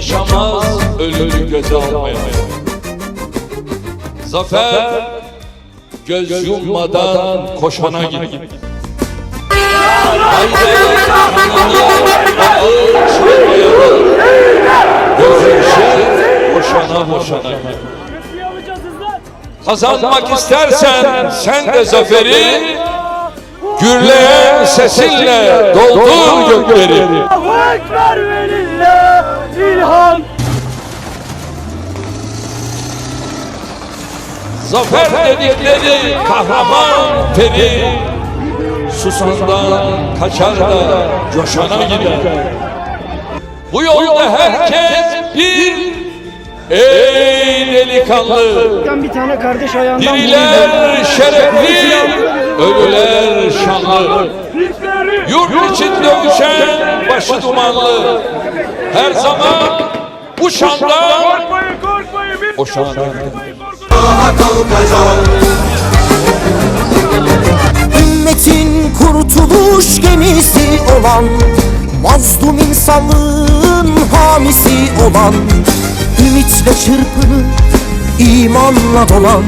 yaşamaz ölümü göze almayan. Zafer göz yummadan koşana git. Haydi kanına ağır çıkmayalım. Göz. Kazanmak istersen sen de zaferi gürleyen sesinle doldur gökleri. Allahu Ekber verir. Zafer dedikleri kahraman peri. Susandan kaçar da coşana gider. Bu yolda herkes bir Ey delikanlı. Bir tane kardeş ayağından Diriler şerefli Ölüler şanlı. Yurt için dövüşen başı dumanlı. Her zaman bu şandan O şandan Ümmetin kurtuluş gemisi olan Mazlum insanlığın hamisi olan Ümitle çırpınıp imanla dolan.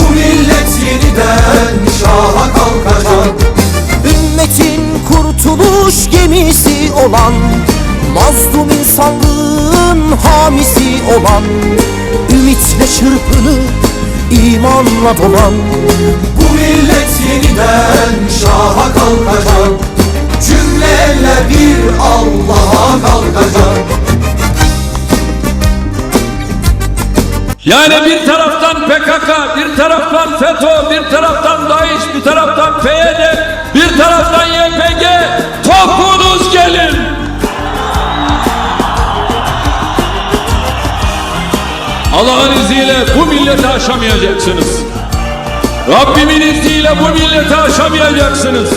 Bu millet yeniden şaha kalkacak. Ümmetin kurtuluş gemisi olan Mazlum insanlığın hamisi olan Ümitle çırpınıp imanla dolan. Bu millet yeniden şaha kalkacak. Cümle eller bir Allah'a kalkacak. Yani bir taraftan PKK, bir taraftan FETÖ, bir taraftan DAEŞ, bir taraftan PYD, bir taraftan Allah'ın izniyle bu milleti aşamayacaksınız. Rabbimin izniyle bu milleti aşamayacaksınız.